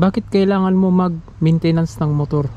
bakit kailangan mo mag-maintenance ng motor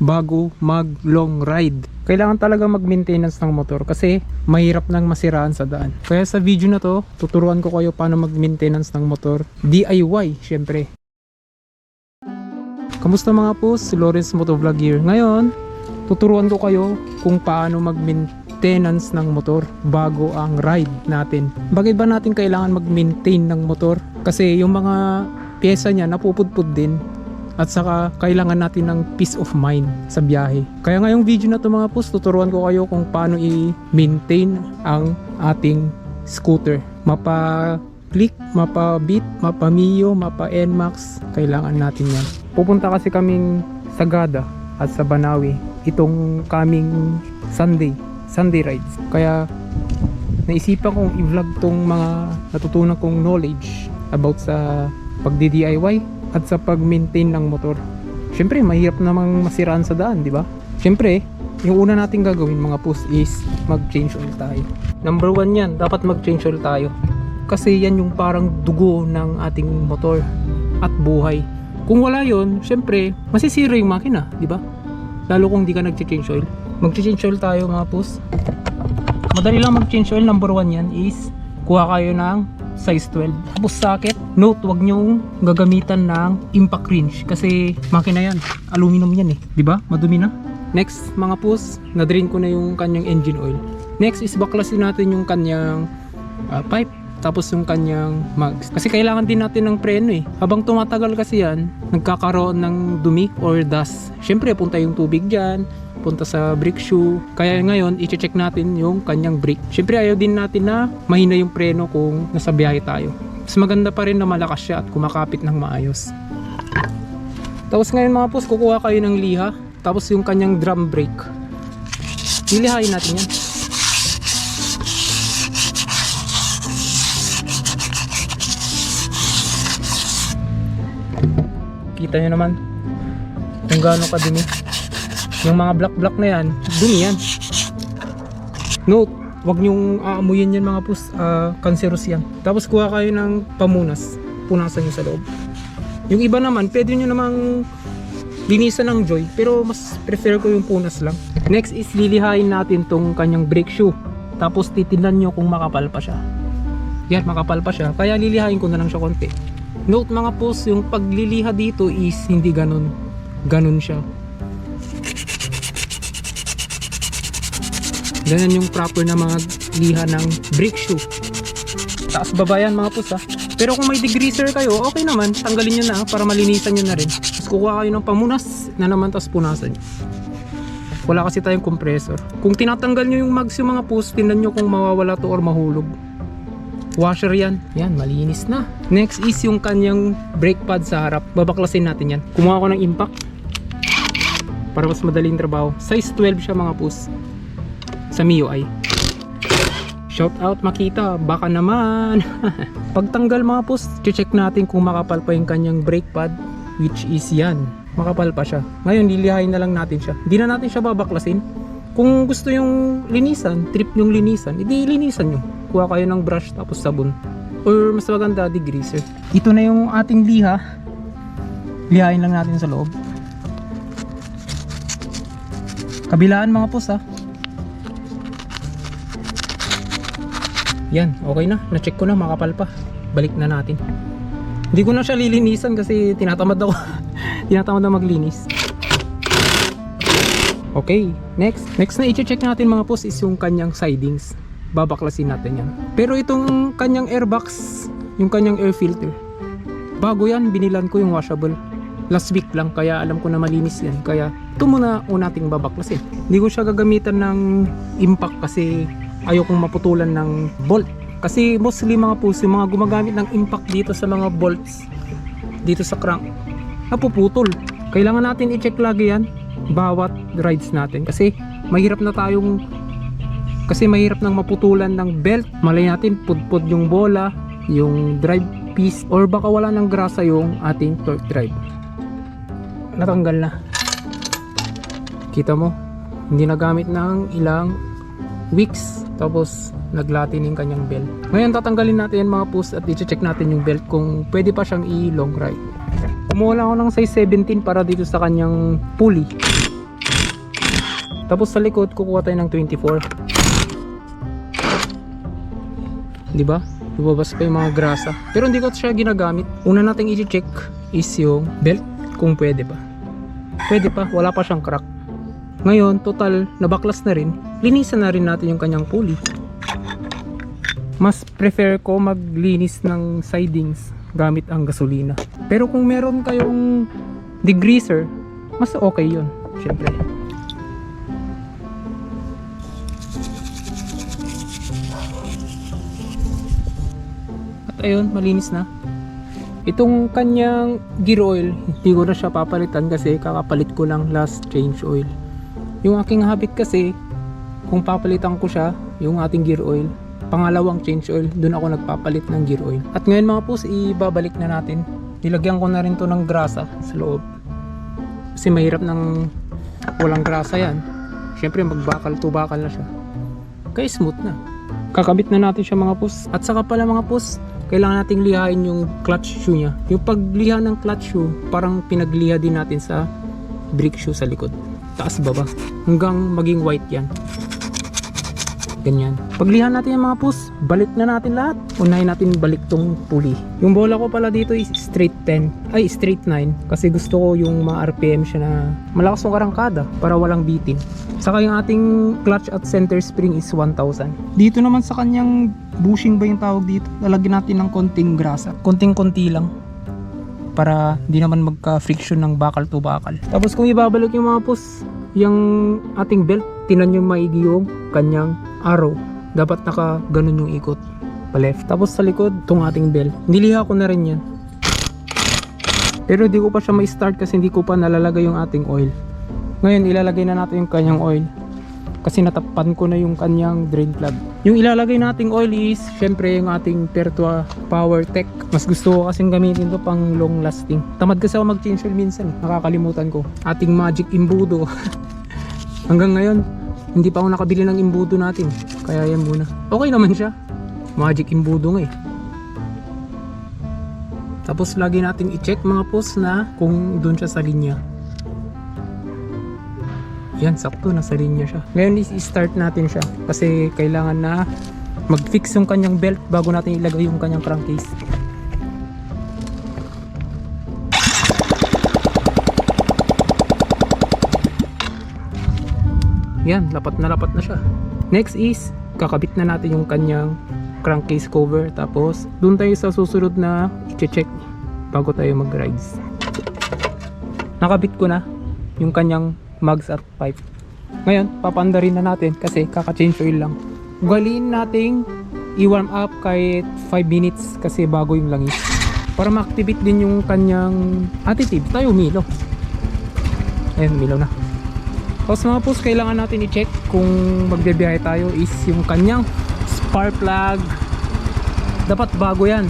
bago mag long ride? Kailangan talaga mag-maintenance ng motor kasi mahirap nang masiraan sa daan. Kaya sa video na to, tuturuan ko kayo paano mag-maintenance ng motor. DIY, syempre. Kamusta mga pus? Lawrence Motovlog here. Ngayon, tuturuan ko kayo kung paano mag-maintenance ng motor bago ang ride natin. Bakit ba natin kailangan mag-maintain ng motor? Kasi yung mga pyesa niya napupudpud din at saka kailangan natin ng peace of mind sa biyahe. Kaya ngayong video na to mga pus, tuturuan ko kayo kung paano i-maintain ang ating scooter. Mapa click, mapa beat, mapa Mio, mapa NMAX, kailangan natin yan. Pupunta kasi kaming Sagada at sa Banawi itong coming Sunday, Sunday rides. Kaya naisipan kong i-vlog tong mga natutunan kong knowledge about sa pagdi-DIY at sa pag-maintain ng motor. Siyempre, mahirap namang masiraan sa daan, di ba? Siyempre, yung una nating gagawin mga pus is mag-change oil tayo. Number one yan, dapat mag-change oil tayo. Kasi yan yung parang dugo ng ating motor at buhay. Kung wala yon, syempre, masisira yung makina, di ba? Lalo kung di ka nag-change oil. Mag-change oil tayo mga pus. Madali lang mag-change oil. Number one yan is kuha kayo ng size 12. Tapos socket, note, wag nyo gagamitan ng impact wrench kasi makina yan. Aluminum yan eh. Ba? Madumi na. Next, mga pus, na-drain ko na yung kanyang engine oil. Next is baklasin natin yung kanyang ah, pipe tapos yung kanyang mags. Kasi kailangan din natin ng preno eh. Habang tumatagal kasi yan, nagkakaroon ng dumi or dust. Syempre, punta yung tubig dyan, punta sa brake shoe. Kaya ngayon, i-check natin yung kanyang brake. Syempre, ayaw din natin na mahina yung preno kung nasa biyahe tayo. Mas maganda pa rin na malakas siya at kumakapit ng maayos. Tapos ngayon mga pus, kukuha kayo ng liha. Tapos yung kanyang drum brake. Lilihain natin yan. Kita nyo naman kung gaano kadumi. Yung mga black-black na yan, dumi yan. Note, wag nyong aamuyin yan mga pus, ah, cancerous yan. Tapos kuha kayo ng pamunas, punasan nyo sa loob. Yung iba naman, pwede nyo namang linisan ng joy, pero mas prefer ko yung punas lang. Next is lilihain natin tong kanyang brake shoe. Tapos titignan nyo kung makapal pa siya. Yan, makapal pa siya. Kaya lilihain ko na lang siya konti. Note mga pus, yung pagliliha dito is hindi ganun. Ganun siya. Ganun yung proper na mga liha ng brake shoe. Taas baba yan mga pus ha. Pero kung may degreaser kayo, okay naman. Tanggalin nyo na para malinisan nyo na rin. Tapos kukuha kayo ng pamunas na naman tapos punasan nyo. Wala kasi tayong compressor. Kung tinatanggal nyo yung mags yung mga pus, tingnan nyo kung mawawala to or mahulog. Washer yan. Yan, malinis na. Next is yung kanyang brake pad sa harap. Babaklasin natin yan. Kumuha ko ng impact. Para mas madaling trabaho. Size 12 siya mga pus. Sa MIUI. Shout out makita, baka naman. Pagtanggal mga pus, check natin kung makapal pa yung kanyang brake pad. Which is yan. Makapal pa siya. Ngayon, lilihain na lang natin siya. Hindi na natin siya babaklasin. Kung gusto yung linisan, trip yung linisan, edi linisan nyo. Kuha kayo ng brush tapos sabon. Or mas maganda, degreaser. Ito na yung ating liha. Lihain lang natin sa loob. Kabilaan mga pus ha. Yan, okay na. Na-check ko na, makapal pa. Balik na natin. Hindi ko na siya lilinisan kasi tinatamad ako. tinatamad na maglinis. Okay, next. Next na i-check natin mga pus is yung kanyang sidings. Babaklasin natin yan. Pero itong kanyang airbox, yung kanyang air filter, bago yan, binilan ko yung washable. Last week lang, kaya alam ko na malinis yan. Kaya ito muna una nating babaklasin. Hindi ko siya gagamitan ng impact kasi ayokong maputulan ng bolt. Kasi mostly mga puso, mga gumagamit ng impact dito sa mga bolts, dito sa crank, napuputol. Kailangan natin i-check lagi yan bawat rides natin. Kasi mahirap na tayong kasi mahirap nang maputulan ng belt. Malay natin pudpud yung bola yung drive piece or baka wala ng grasa yung ating torque drive. Natanggal na. Kita mo hindi nagamit ng ilang weeks tapos naglatin yung kanyang belt ngayon tatanggalin natin yan mga post at i-check natin yung belt kung pwede pa siyang i-long ride Kumuha lang ako ng size 17 para dito sa kanyang pulley. Tapos sa likod, kukuha tayo ng 24. Di ba? Lumabas pa yung mga grasa. Pero hindi ko siya ginagamit. Una nating i-check is yung belt kung pwede pa. Pwede pa, wala pa siyang crack. Ngayon, total, nabaklas na rin. Linisan na rin natin yung kanyang pulley. Mas prefer ko maglinis ng sidings gamit ang gasolina. Pero kung meron kayong degreaser, mas okay yun. Siyempre. At ayun, malinis na. Itong kanyang gear oil, hindi ko na siya papalitan kasi kakapalit ko lang last change oil. Yung aking habit kasi, kung papalitan ko siya, yung ating gear oil, pangalawang change oil, dun ako nagpapalit ng gear oil. At ngayon mga pus, ibabalik na natin. Nilagyan ko na rin to ng grasa sa loob. Kasi mahirap ng walang grasa yan. Siyempre magbakal to bakal na siya. Kaya smooth na. Kakabit na natin siya mga pus. At saka pala mga pus, kailangan nating lihain yung clutch shoe niya. Yung pagliha ng clutch shoe, parang pinagliha din natin sa brake shoe sa likod. Taas baba. Hanggang maging white yan. Ganyan. Paglihan natin yung mga pus, balik na natin lahat. Unahin natin balik tong pulley. Yung bola ko pala dito is straight 10. Ay, straight 9. Kasi gusto ko yung mga RPM siya na malakas yung karangkada para walang bitin. Saka yung ating clutch at center spring is 1,000. Dito naman sa kanyang bushing ba yung tawag dito? Lalagyan natin ng konting grasa. Konting-konti lang para di naman magka-friction ng bakal to bakal. Tapos kung ibabalik yung mga pus, yung ating belt, tinan yung maigi yung kanyang arrow. Dapat naka ganun yung ikot pa left. Tapos sa likod, tong ating belt. Niliha ko na rin yan. Pero di ko pa siya ma-start kasi hindi ko pa nalalagay yung ating oil. Ngayon, ilalagay na natin yung kanyang oil. Kasi natapan ko na yung kanyang drain plug. Yung ilalagay nating oil is, syempre yung ating Pertua Power Tech. Mas gusto ko kasing gamitin to pang long lasting. Tamad kasi ako mag-change oil minsan. eh. Nakakalimutan ko. Ating Magic Imbudo. Hanggang ngayon, hindi pa ako nakabili ng imbudo natin. Kaya yan muna. Okay naman siya. Magic imbudo nga eh. Tapos lagi natin i-check mga post na kung doon siya sa linya. Yan, sakto, nasa linya siya. Ngayon i-start natin siya kasi kailangan na mag-fix yung kanyang belt bago natin ilagay yung kanyang crankcase. Yan, lapat na lapat na siya. Next is, kakabit na natin yung kanyang crankcase cover. Tapos, dun tayo sa susunod na i-check bago tayo mag-rides. Nakabit ko na yung kanyang mugs at pipe. Ngayon, papanda rin na natin kasi kaka-change oil lang. Ugaliin nating i-warm up kahit 5 minutes kasi bago yung langis. Para ma-activate din yung kanyang additive. Tayo umilo. Ayun, umilaw na. Tapos mga post, kailangan natin i-check kung magbibiyahe tayo is yung kanyang spark plug. Dapat bago yan.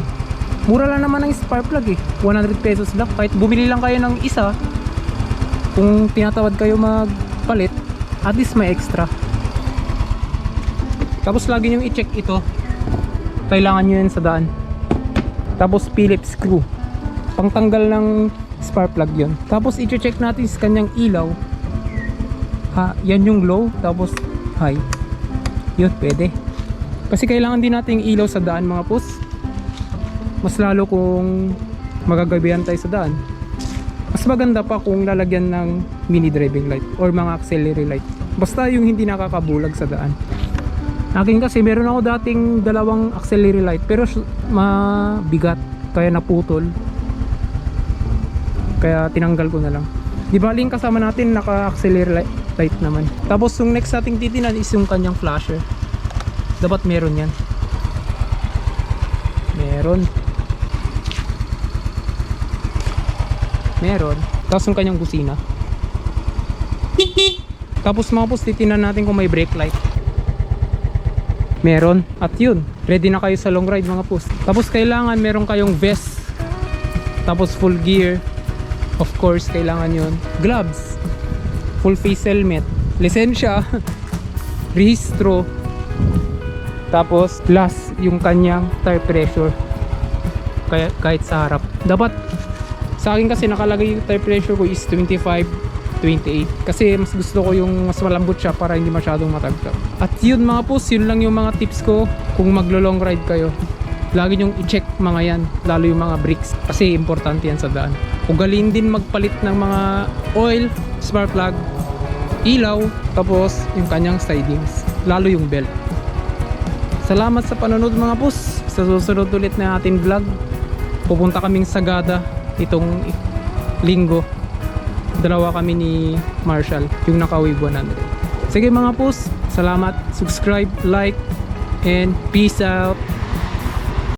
Mura lang naman ang spark plug eh. 100 pesos lang. Kahit bumili lang kayo ng isa, kung tinatawad kayo magpalit, at least may extra. Tapos lagi nyo i-check ito. Kailangan nyo yan sa daan. Tapos Phillips screw. Pangtanggal ng spark plug yun. Tapos i-check natin sa kanyang ilaw ha, yan yung low tapos high yun pwede kasi kailangan din natin ilaw sa daan mga pus mas lalo kung magagabihan tayo sa daan mas maganda pa kung lalagyan ng mini driving light or mga auxiliary light. Basta yung hindi nakakabulag sa daan. Akin kasi meron ako dating dalawang auxiliary light pero mabigat. Kaya naputol. Kaya tinanggal ko na lang. Di ba yung kasama natin naka auxiliary light, light naman. Tapos yung next nating titinan is yung kanyang flasher. Dapat meron yan. Meron meron. Tapos yung kanyang busina. Tapos mga pus titinan natin kung may brake light. Meron. At yun ready na kayo sa long ride mga pus tapos kailangan meron kayong vest. Tapos full gear. Of course kailangan yun. Gloves. Full face helmet. Lisensya. Rehistro tapos last yung kanyang tire pressure. Kaya kahit sa harap. Dapat Sa akin kasi nakalagay yung tire pressure ko is 25 28 kasi mas gusto ko yung mas malambot siya para hindi masyadong matagtag. At yun mga pus yun lang yung mga tips ko kung maglo long ride kayo. Lagi nyong i-check mga yan lalo yung mga brakes kasi importante yan sa daan. Ugalin din magpalit ng mga oil spark plug ilaw tapos yung kanyang sidings. Lalo yung belt. Salamat sa panonood mga pus sa susunod ulit na ating vlog pupunta kaming Sagada itong linggo dalawa kami ni Marshall yung nakaway 100 sige mga pus salamat subscribe like and peace out